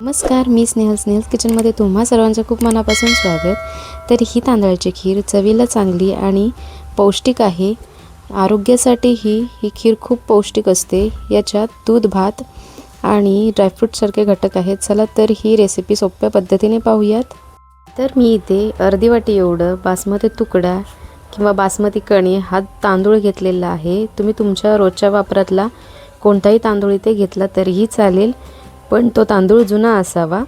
नमस्कार मी स्नेहल स्नेहल. किचनमध्ये तुम्हा सर्वांचं खूप मनापासून स्वागत. तर ही तांदळाची खीर चवीला चांगली आणि पौष्टिक आहे. आरोग्यासाठीही ही खीर खूप पौष्टिक असते. याच्यात दूध भात आणि ड्रायफ्रूटसारखे घटक आहेत. चला तर ही रेसिपी सोप्या पद्धतीने पाहूयात. तर मी इथे अर्धी वाटी एवढं बासमती तुकडा किंवा बासमती कणी हा तांदूळ घेतलेला आहे. तुम्ही तुमच्या रोजच्या वापरातला कोणताही तांदूळ इथे घेतला तरीही चालेल. पण तो तांदूळ जुना असावा.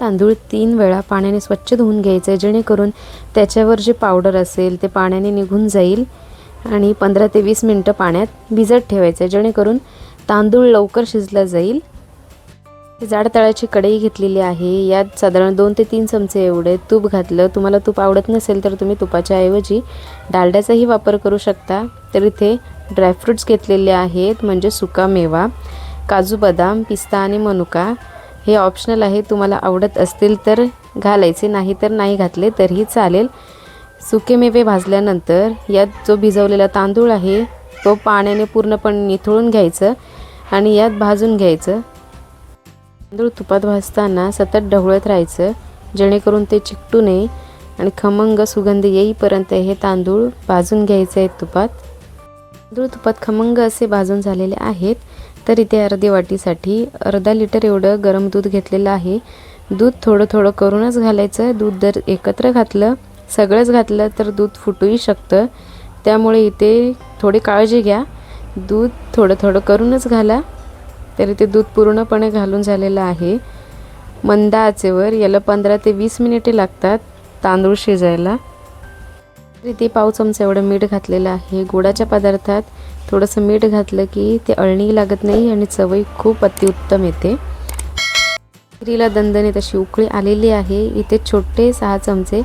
तांदूळ तीन वेळा पाण्याने स्वच्छ धुवून घ्यायचं आहे जेणेकरून त्याच्यावर जे पावडर असेल ते पाण्याने निघून जाईल आणि पंधरा ते वीस मिनटं पाण्यात भिजत ठेवायचं आहे जेणेकरून तांदूळ लवकर शिजला जाईल. जाड तळाची कढई घेतलेली आहे. यात साधारण दोन ते तीन चमचे एवढे तूप घातलं. तुम्हाला तूप आवडत नसेल तर तुम्ही तुपाच्या ऐवजी डालड्याचाही वापर करू शकता. तर इथे ड्रायफ्रूट्स घेतलेले आहेत म्हणजे सुका मेवा. काजू बदाम पिस्ता आणि मनुका हे ऑप्शनल आहे. तुम्हाला आवडत असतील तर घालायचे नाही तर नाही घातले तरीही चालेल. सुके मेवे भाजल्यानंतर यात जो भिजवलेला तांदूळ आहे तो पाण्याने पूर्णपणे निथळून घ्यायचं आणि यात भाजून घ्यायचं. तांदूळ तुपात भाजताना सतत ढवळत राहायचं जेणेकरून ते चिकटू नये आणि खमंग सुगंध येईपर्यंत हे तांदूळ भाजून घ्यायचे आहेत तुपात. तांदूळ तुपात खमंग असे भाजून झालेले आहेत. तर इथे अर्धी वाटीसाठी. अर्धा लिटर एवढं गरम दूध घेतलेलं आहे. दूध थोडं थोडं करूनच घालायचं. दूध जर एकत्र घातलं सगळंच घातलं तर दूध फुटूही शकतं. त्यामुळे इथे थोडी काळजी घ्या. दूध थोडं थोडं करूनच घाला. तर इथे दूध पूर्णपणे घालून झालेलं आहे. मंदा आचेवर याला पंधरा ते वीस मिनिटे लागतात तांदूळ शिजायला. इथे पाव चमचा एवढं मीठ घातलेलं आहे. गोडाच्या पदार्थात थोडंसं मीठ घातलं की ते अळणी लागत नाही आणि चवही खूप अतिउत्तम येते. खिरीला दणदणीत अशी उकळी आलेली आहे. इथे छोटे सहा चमचे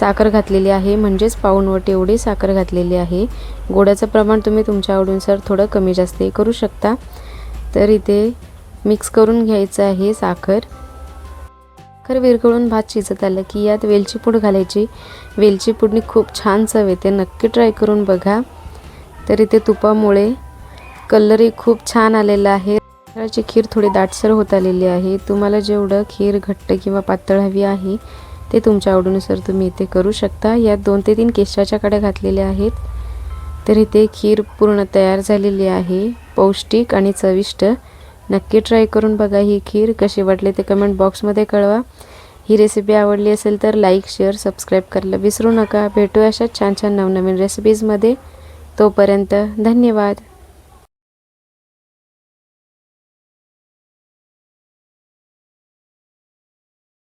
साखर घातलेली आहे. म्हणजेच पाऊण एवढी साखर घातलेली आहे. गोडाचं प्रमाण तुम्ही तुमच्या आवडीनुसार थोडं कमी जास्त करू शकता. तर इथे मिक्स करून घ्यायचं आहे साखर. साखर विरघळून भात शिजत आलं की यात वेलची पूड घालायची. वेलची पूडनी खूप छान चव येते. नक्की ट्राय करून बघा. तर इथे तुपामुळे कलरही खूप छान आलेला आहे. नारळाची खीर थोडी दाटसर होत आलेली आहे. तुम्हाला जेवढं खीर घट्ट किंवा पातळ हवी आहे ते तुमच्या आवडीनुसार तुम्ही इथे करू शकता. यात दोन ते तीन केशाच्या कड्या घातलेल्या आहेत. तर इथे खीर पूर्ण तयार झालेली आहे. पौष्टिक आणि चविष्ट. नक्की ट्राय करून बघा ही खीर कशी वाटली ते कमेंट बॉक्समध्ये कळवा. ही रेसिपी आवडली असेल तर लाईक शेअर सबस्क्राईब करायला विसरू नका. भेटू अशा छान छान नवनवीन रेसिपीजमध्ये तोपर्यंत धन्यवाद.